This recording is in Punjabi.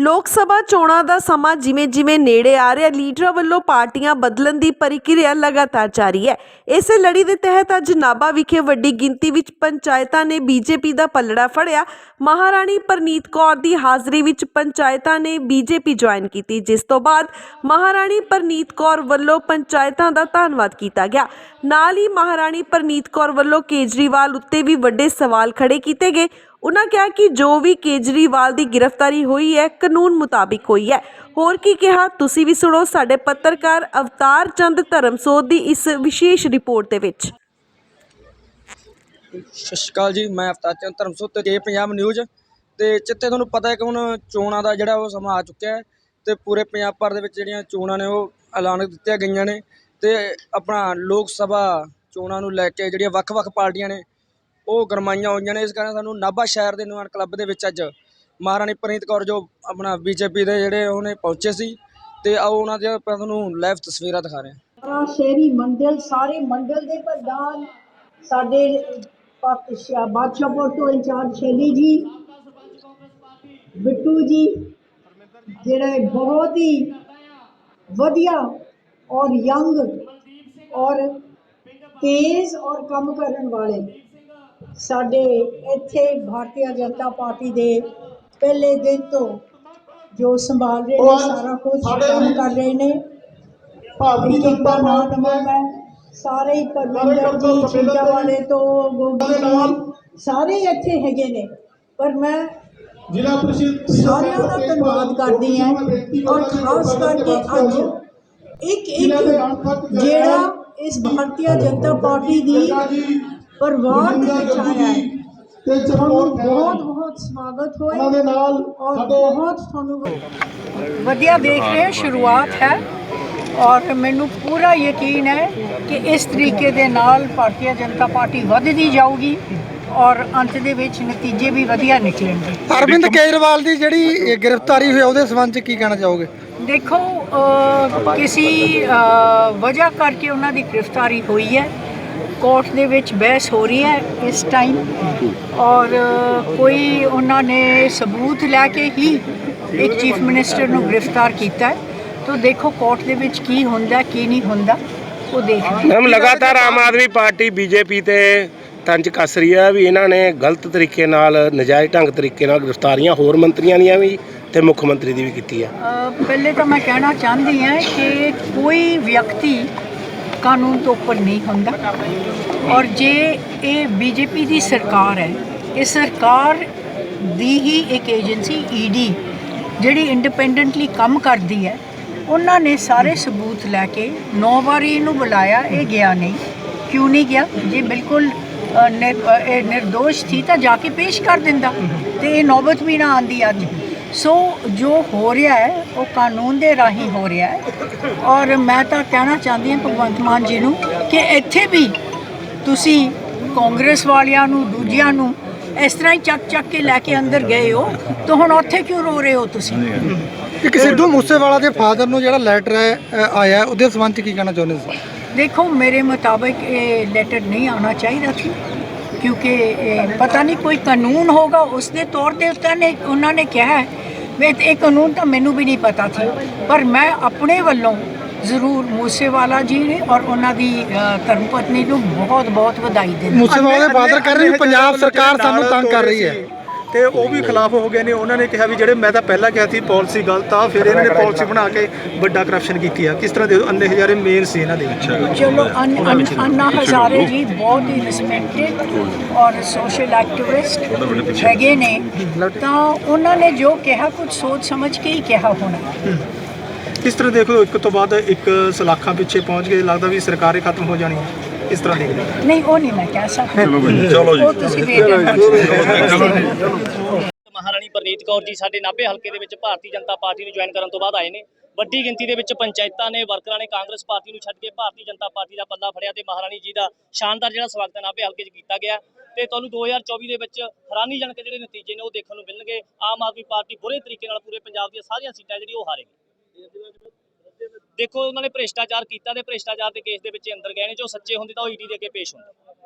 ਲੋਕ ਸਭਾ ਚੋਣਾਂ ਦਾ ਸਮਾਂ ਜਿਵੇਂ-ਜਿਵੇਂ ਨੇੜੇ ਆ ਰਿਹਾ, ਲੀਡਰਾਂ ਵੱਲੋਂ ਪਾਰਟੀਆਂ ਬਦਲਣ ਦੀ ਪ੍ਰਕਿਰਿਆ ਲਗਾਤਾਰ ਜਾਰੀ ਹੈ। ਇਸੇ ਲੜੀ ਦੇ ਤਹਿਤ ਅੱਜ ਨਾਭਾ ਵਿਖੇ ਵੱਡੀ ਗਿਣਤੀ ਵਿੱਚ ਪੰਚਾਇਤਾਂ ਨੇ ਬੀਜੇਪੀ ਦਾ ਪੱਲੜਾ ਫੜਿਆ। ਮਹਾਰਾਣੀ ਪਰਨੀਤ ਕੌਰ ਦੀ ਹਾਜ਼ਰੀ ਵਿੱਚ ਪੰਚਾਇਤਾਂ ਨੇ ਬੀਜੇਪੀ ਜੁਆਇਨ ਕੀਤੀ, ਜਿਸ ਤੋਂ ਬਾਅਦ ਮਹਾਰਾਣੀ ਪਰਨੀਤ ਕੌਰ ਵੱਲੋਂ ਪੰਚਾਇਤਾਂ ਦਾ ਧੰਨਵਾਦ ਕੀਤਾ ਗਿਆ। ਨਾਲ ਹੀ ਮਹਾਰਾਣੀ ਪਰਨੀਤ ਕੌਰ ਵੱਲੋਂ ਕੇਜਰੀਵਾਲ ਉੱਤੇ ਵੀ ਵੱਡੇ ਸਵਾਲ ਖੜੇ ਕੀਤੇ ਗਏ। ਉਨ੍ਹਾਂ ਕਿਹਾ ਕਿ ਜੋ ਵੀ ਕੇਜਰੀਵਾਲ ਦੀ ਗ੍ਰਿਫਤਾਰੀ ਹੋਈ ਹੈ, ਕਾਨੂੰਨ ਮੁਤਾਬਿਕ ਹੋਈ ਹੈ। ਹੋਰ ਕੀ ਕਿਹਾ? ਤੁਸੀਂ ਵੀ ਸੁਣੋ, ਸਾਡੇ ਪੱਤਰਕਾਰ ਅਵਤਾਰ ਚੰਦ ਧਰਮਸੋਤ ਦੀ ਇਸ ਵਿਸ਼ੇਸ਼ ਰਿਪੋਰਟ ਦੇ ਵਿੱਚ। ਸਤਿ ਸ਼੍ਰੀ ਅਕਾਲ ਜੀ, ਮੈਂ ਅਵਤਾਰ ਚੰਦ ਧਰਮਸੋਤ ਤੇ ਜੇ ਪੰਜਾਬ ਨਿਊਜ਼। ਤੇ ਚਿੱਤੇ, ਤੁਹਾਨੂੰ ਪਤਾ ਹੈ ਕਿ ਹੁਣ ਚੋਣਾਂ ਦਾ ਜਿਹੜਾ ਉਹ ਸਮਾਂ ਆ ਚੁੱਕਿਆ ਹੈ ਤੇ ਪੂਰੇ ਪੰਜਾਬ ਭਰ ਦੇ ਵਿੱਚ ਜਿਹੜੀਆਂ ਚੋਣਾਂ ਨੇ ਉਹ ਐਲਾਨ ਦਿੱਤੀਆਂ ਗਈਆਂ ਨੇ। ਤੇ ਆਪਣਾ ਲੋਕ ਸਭਾ ਚੋਣਾਂ ਨੂੰ ਲੈ ਕੇ ਜਿਹੜੀਆਂ ਵੱਖ-ਵੱਖ ਪਾਰਟੀਆਂ ਨੇ ਉਹ ਗਰਮਾਈਆਂ ਹੋਈਆਂ ਨੇ, ਇਸ ਕਾਰਨ ਸਾਨੂੰ ਨਾਭਾ ਸ਼ਹਿਰ ਦੇ ਨਿਵਾਨ ਕਲੱਬ ਦੇ ਵਿੱਚ ਅੱਜ ਮਹਾਰਾਣੀ ਪ੍ਰਨੀਤ ਕੌਰ ਜੋ ਆਪਣਾ ਬੀਜੇਪੀ ਦੇ ਜਿਹੜੇ ਉਹਨੇ ਪਹੁੰਚੇ ਸੀ ਤੇ ਆਓ ਉਹਨਾਂ ਦੀਆਂ ਆਪਾਂ ਤੁਹਾਨੂੰ ਲਾਈਵ ਤਸਵੀਰਾਂ ਦਿਖਾ ਰਹੇ ਹਾਂ। ਸਾਰਾ ਸ਼ਹਿਰੀ ਮੰਡਲ, ਸਾਰੇ ਮੰਡਲ ਦੇ ਪ੍ਰਧਾਨ, ਸਾਡੇ ਬਾਦਸ਼ਾਹਪੁਰ ਤੋਂ ਇੰਚਾਰਜ ਸ਼ੈਲੀ ਜੀ, ਬਿੱਟੂ ਜੀ, ਜਿਹੜੇ ਬਹੁਤ ਹੀ ਵਧੀਆ ਔਰ ਯੰਗ ਔਰ ਤੇਜ਼ ਔਰ ਕੰਮ ਕਰਨ ਵਾਲੇ ਸਾਡੇ ਇੱਥੇ ਭਾਰਤੀ ਜਨਤਾ ਪਾਰਟੀ ਦੇ ਪਹਿਲੇ ਦਿਨ ਤੋਂ ਜੋ ਸੰਭਾਲ ਰਹੇ ਨੇ ਸਾਰਾ ਕੁਝ ਕੰਮ ਕਰ ਰਹੇ ਨੇ। ਭਾਰਤੀ ਜਨਤਾ ਪਾਰਟੀ ਹੈ। ਸਾਰੇ ਹੀ ਪਰਮਿੰਦਰ ਜੀ ਚਿੰਤਾ ਵਾਲੇ ਤੋਂ ਗੋਗੀ ਸਾਰੇ ਇੱਥੇ ਹੈਗੇ ਨੇ। ਪਰ ਮੈਂ ਜ਼ਿਲ੍ਹਾ ਪ੍ਰੀਸ਼ਦ ਸਾਰਿਆਂ ਦਾ ਧੰਨਵਾਦ ਕਰਦੀ ਹਾਂ ਔਰ ਖਾਸ ਕਰਕੇ ਅੱਜ ਇੱਕ ਇੱਕ ਜਿਹੜਾ ਇਸ ਭਾਰਤੀ ਜਨਤਾ ਪਾਰਟੀ ਦੀ ਪਰਿਵਾਰ ਦੇ ਵਿੱਚ ਆਇਆ ਹੈ। ਤੇ ਤੁਹਾਨੂੰ ਬਹੁਤ ਬਹੁਤ ਸਵਾਗਤ ਹੋਏ। ਉਹਨਾਂ ਦੇ ਨਾਲ ਸਾਡੇ ਬਹੁਤ ਤੁਹਾਨੂੰ ਵਧੀਆ ਦੇਖ ਰਹੇ ਹਾਂ ਸ਼ੁਰੂਆਤ ਹੈ। ਔਰ ਮੈਨੂੰ ਪੂਰਾ ਯਕੀਨ ਹੈ ਕਿ ਇਸ ਤਰੀਕੇ ਦੇ ਨਾਲ ਭਾਰਤੀ ਜਨਤਾ ਪਾਰਟੀ ਵੱਧਦੀ ਜਾਊਗੀ ਔਰ ਅੰਤ ਦੇ ਵਿੱਚ ਨਤੀਜੇ ਵੀ ਵਧੀਆ ਨਿਕਲਣਗੇ। ਅਰਵਿੰਦ ਕੇਜਰੀਵਾਲ ਦੀ ਜਿਹੜੀ ਇਹ ਗ੍ਰਿਫਤਾਰੀ ਹੋਈ ਉਹਦੇ ਸੰਬੰਧ ਚ ਕੀ ਕਹਿਣਾ ਚਾਹੋਗੇ? ਦੇਖੋ ਕਿਸੇ ਵਜ੍ਹਾ ਕਰਕੇ ਉਹਨਾਂ ਦੀ ਗ੍ਰਿਫਤਾਰੀ ਹੋਈ ਹੈ। ਕੋਰਟ ਦੇ ਵਿੱਚ ਬਹਿਸ ਹੋ ਰਹੀ ਹੈ ਇਸ ਟਾਈਮ ਔਰ ਕੋਈ ਉਹਨਾਂ ਨੇ ਸਬੂਤ ਲੈ ਕੇ ਹੀ ਇੱਕ ਚੀਫ ਮਿਨਿਸਟਰ ਨੂੰ ਗ੍ਰਿਫਤਾਰ ਕੀਤਾ ਹੈ। ਤਾਂ ਦੇਖੋ ਕੋਰਟ ਦੇ ਵਿੱਚ ਕੀ ਹੁੰਦਾ ਕੀ ਨਹੀਂ ਹੁੰਦਾ ਉਹ ਦੇਖਦੇ ਮੈਮ ਲਗਾਤਾਰ ਆਮ ਆਦਮੀ ਪਾਰਟੀ ਬੀਜੇਪੀ ਤੇ ਤੰਜ ਕੱਸ ਰਹੀ ਹੈ ਵੀ ਇਹਨਾਂ ਨੇ ਗਲਤ ਤਰੀਕੇ ਨਾਲ ਨਜਾਇਜ਼ ਢੰਗ ਤਰੀਕੇ ਨਾਲ ਗ੍ਰਿਫਤਾਰੀਆਂ ਹੋਰ ਮੰਤਰੀਆਂ ਦੀਆਂ ਵੀ ਤੇ ਮੁੱਖ ਮੰਤਰੀ ਦੀ ਵੀ ਕੀਤੀ ਹੈ। ਪਹਿਲੇ ਤਾਂ ਮੈਂ ਕਹਿਣਾ ਚਾਹੁੰਦੀ ਹਾਂ ਕਿ ਕੋਈ ਵਿਅਕਤੀ ਕਾਨੂੰਨ ਤੋਂ ਉੱਪਰ ਨਹੀਂ ਹੁੰਦਾ। ਔਰ ਜੇ ਇਹ ਬੀਜੇਪੀ ਦੀ ਸਰਕਾਰ ਹੈ, ਇਹ ਸਰਕਾਰ ਦੀ ਹੀ ਇੱਕ ਏਜੰਸੀ ਈਡੀ ਜਿਹੜੀ ਇੰਡੀਪੈਂਡੈਂਟਲੀ ਕੰਮ ਕਰਦੀ ਹੈ, ਉਹਨਾਂ ਨੇ ਸਾਰੇ ਸਬੂਤ ਲੈ ਕੇ ਨੌ ਵਾਰੀ ਇਹਨੂੰ ਬੁਲਾਇਆ, ਇਹ ਗਿਆ ਨਹੀਂ। ਕਿਉਂ ਨਹੀਂ ਗਿਆ? ਜੇ ਬਿਲਕੁਲ ਨਿਰ- ਨਿਰਦੋਸ਼ ਸੀ ਤਾਂ ਜਾ ਕੇ ਪੇਸ਼ ਕਰ ਦਿੰਦਾ। ਤੇ ਇਹ ਨੌਬਤ ਵੀ ਨਾ ਆਂਦੀ ਅੱਜ। ਸੋ ਜੋ ਹੋ ਰਿਹਾ ਹੈ ਉਹ ਕਾਨੂੰਨ ਦੇ ਰਾਹੀਂ ਹੋ ਰਿਹਾ ਹੈ। ਔਰ ਮੈਂ ਤਾਂ ਕਹਿਣਾ ਚਾਹੁੰਦੀ ਹਾਂ ਭਗਵੰਤ ਮਾਨ ਜੀ ਨੂੰ ਕਿ ਇੱਥੇ ਵੀ ਤੁਸੀਂ ਕਾਂਗਰਸ ਵਾਲਿਆਂ ਨੂੰ ਦੂਜਿਆਂ ਨੂੰ ਇਸ ਤਰ੍ਹਾਂ ਹੀ ਚੱਕ ਚੱਕ ਕੇ ਲੈ ਕੇ ਅੰਦਰ ਗਏ ਹੋ ਤਾਂ ਹੁਣ ਉੱਥੇ ਕਿਉਂ ਰੋ ਰਹੇ ਹੋ ਤੁਸੀਂ? ਇੱਕ ਸਿੱਧੂ ਮੂਸੇਵਾਲਾ ਦੇ ਫਾਦਰ ਨੂੰ ਜਿਹੜਾ ਲੈਟਰ ਹੈ ਆਇਆ ਉਹਦੇ ਸੰਬੰਧ ਚ ਕੀ ਕਹਿਣਾ ਚਾਹੁੰਦੇ ਤੁਸੀਂ? ਦੇਖੋ ਮੇਰੇ ਮੁਤਾਬਕ ਇਹ ਲੈਟਰ ਨਹੀਂ ਆਉਣਾ ਚਾਹੀਦਾ ਸੀ। ਕਿਉਂਕਿ ਪਤਾ ਨਹੀਂ ਕੋਈ ਕਾਨੂੰਨ ਹੋਗਾ ਉਸ ਦੇ ਤੌਰ ਤੇ ਉੱਤੇ ਨੇ ਉਹਨਾਂ ਨੇ ਕਿਹਾ ਹੈ। ਵੀ ਇਹ ਕਾਨੂੰਨ ਤਾਂ ਮੈਨੂੰ ਵੀ ਨਹੀਂ ਪਤਾ ਸੀ। ਪਰ ਮੈਂ ਆਪਣੇ ਵੱਲੋਂ ਜ਼ਰੂਰ ਮੂਸੇਵਾਲਾ ਜੀ ਨੇ ਔਰ ਉਹਨਾਂ ਦੀ ਧਰਮ ਪਤਨੀ ਨੂੰ ਬਹੁਤ ਬਹੁਤ ਵਧਾਈ ਦਿੰਦਾ ਮੂਸੇਵਾਲਾ ਦੇ ਫਾਦਰ ਕਰ ਰਹੇ ਪੰਜਾਬ ਸਰਕਾਰ ਸਾਨੂੰ ਤੰਗ ਕਰ ਰਹੀ ਹੈ। ਤੇ ਉਹ ਵੀ ਖਿਲਾਫ ਹੋ ਗਏ ਨੇ। ਉਹਨਾਂ ਨੇ ਕਿਹਾ ਵੀ ਜਿਹੜੇ ਮੈਂ ਤਾਂ ਪਹਿਲਾਂ ਕਿਹਾ ਸੀ ਪਾਲਿਸੀ ਗਲਤ ਆ ਫਿਰ ਇਹਨਾਂ ਨੇ ਪਾਲਿਸੀ ਬਣਾ ਕੇ ਵੱਡਾ ਕਰਪਸ਼ਨ ਕੀਤੀ ਆ। ਕਿਸ ਤਰ੍ਹਾਂ ਦੇ ਅੰਨੇ ਹਜ਼ਾਰੇ ਮੇਨ ਸੀ ਇਹਨਾਂ ਦੇ ਚਲੋ ਅਨ- ਹਜ਼ਾਰੇ ਜੀ ਬਹੁਤ ਹੀ ਰਿਸਪੈਕਟਡ ਔਰ ਸੋਸ਼ਲ ਐਕਟਿਵਿਸਟ ਹੈਗੇ ਨੇ। ਤਾਂ ਉਹਨਾਂ ਨੇ ਜੋ ਕਿਹਾ ਕੁਝ ਸੋਚ ਸਮਝ ਕੇ ਹੀ ਕਿਹਾ ਹੋਣਾ। ਕਿਸ ਤਰ੍ਹਾਂ ਦੇਖ ਇੱਕ ਤੋਂ ਬਾਅਦ ਇੱਕ ਸਲਾਖਾਂ ਪਿੱਛੇ ਪਹੁੰਚ ਗਏ। ਲੱਗਦਾ ਵੀ ਸਰਕਾਰੇ ਖਤਮ ਹੋ ਜਾਣੀ ਹੈ। ਇਸ ਤਰ੍ਹਾਂ ਦੇਖਦੇ ਹੋ। ਨਹੀਂ ਉਹ ਨਹੀਂ ਮੈਂ ਕਹਿ ਸਕਦੀ। ਚਲੋ ਜੀ। ਉਹ ਤੁਸੀਂ ਵੇਖ ਮਹਾਰਾਣੀ ਪ੍ਰਨੀਤ ਕੌਰ ਜੀ ਸਾਡੇ ਨਾਭੇ ਹਲਕੇ ਦੇ ਵਿੱਚ ਭਾਰਤੀ ਜਨਤਾ ਪਾਰਟੀ ਨੂੰ ਜੁਆਇਨ ਕਰਨ ਤੋਂ ਬਾਅਦ ਆਏ ਨੇ। ਵੱਡੀ ਗਿਣਤੀ ਦੇ ਵਿੱਚ ਪੰਚਾਇਤਾਂ ਨੇ ਵਰਕਰਾਂ ਨੇ ਕਾਂਗਰਸ ਪਾਰਟੀ ਨੂੰ ਛੱਡ ਕੇ ਭਾਰਤੀ ਜਨਤਾ ਪਾਰਟੀ ਦਾ ਪੱਲਾ ਫੜਿਆ ਤੇ ਮਹਾਰਾਣੀ ਜੀ ਦਾ ਸ਼ਾਨਦਾਰ ਜਿਹੜਾ ਸਵਾਗਤ ਹੈ ਨਾਭੇ ਹਲਕੇ 'ਚ ਕੀਤਾ ਗਿਆ। ਤੇ ਤੁਹਾਨੂੰ 2024 ਦੇ ਵਿੱਚ ਹੈਰਾਨੀਜਨਕ ਜਿਹੜੇ ਨਤੀਜੇ ਨੇ ਉਹ ਦੇਖਣ ਨੂੰ ਮਿਲਣਗੇ। ਆਮ ਆਦਮੀ ਪਾਰਟੀ ਬੁਰੇ ਤਰੀਕੇ ਨਾਲ ਪੂਰੇ ਪੰਜਾਬ ਦੀਆਂ ਸਾਰੀਆਂ ਸੀਟਾਂ ਜਿਹੜੀ ਉਹ ਹਾਰੇਗੀ। ਦੇਖੋ ਉਹਨਾਂ ਨੇ ਭ੍ਰਿਸ਼ਟਾਚਾਰ ਕੀਤਾ ਤੇ ਭ੍ਰਿਸ਼ਟਾਚਾਰ ਦੇ ਕੇਸ ਦੇ ਵਿੱਚ ਅੰਦਰ ਗਏ ਨੇ, ਜੋ ਸੱਚੇ ਹੁੰਦੇ ਤਾਂ ਉਹ ਈਡੀ ਦੇ ਅੱਗੇ ਪੇਸ਼ ਹੁੰਦੇ।